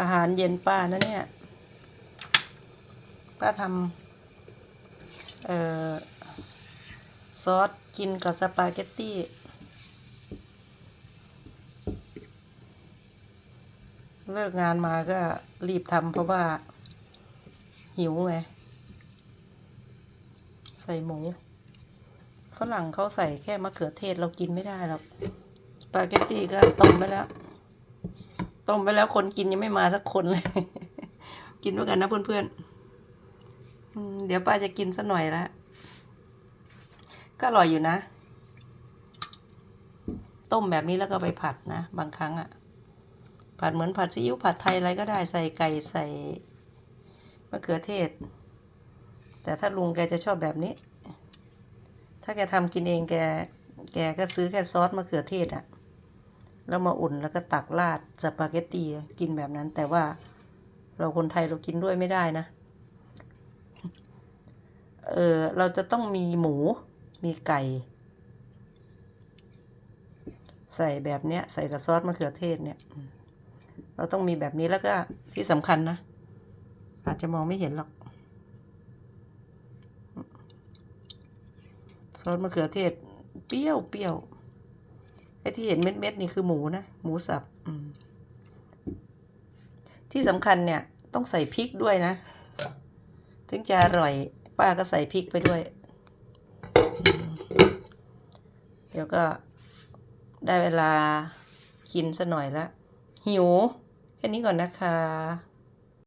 อาหารเย็นป้านะเนี่ย ป้าทำเอ่อซอสกินกับสปาเกตตี้เลิกงานมาก็รีบทำเพราะว่า หิวไง ใส่หมูฝรั่งเขาใส่แค่มะเขือเทศเรากินไม่ได้หรอกสปาเกตตี้ก็ต้มไปแล้ว ต้มไปแล้วคนกินยังไม่มาสักคนเลย กินด้วยกันนะเพื่อนๆเดี๋ยวป้าจะกินสักหน่อยละก็อร่อยอยู่นะ ต้มแบบนี้แล้วก็ไปผัดนะ บางครั้งอะผัดเหมือนผัดซีอิ๊วผัดไทยอะไรก็ได้ใส่ไก่ใส่มะเขือเทศ แต่ถ้าลุงแกจะชอบแบบนี้ ถ้าแกทำกินเองแก แกก็ซื้อแค่ซอสมะเขือเทศอะ แล้วมาอุ่นแล้วก็ตักราดสปาเกตตีกินแบบนั้น แต่ว่าเราคนไทยเรากินด้วยไม่ได้นะ เออเราจะต้องมีหมู มีไก่ ใส่แบบเนี้ย ใส่กับซอสมะเขือเทศเนี่ย เราต้องมีแบบนี้แล้วก็ที่สำคัญนะ อาจจะมองไม่เห็นหรอก ซอสมะเขือเทศ เปรี้ยวเปรี้ยว ไอ้ที่เห็นเม็ดๆนี่คือหมูนะ หมูสับที่สำคัญเนี่ย ต้องใส่พริกด้วยนะ ถึงจะอร่อย ป้าก็ใส่พริกไปด้วย เดี๋ยวก็ได้เวลากินซะหน่อยละหิว แค่นี้ก่อนนะคะ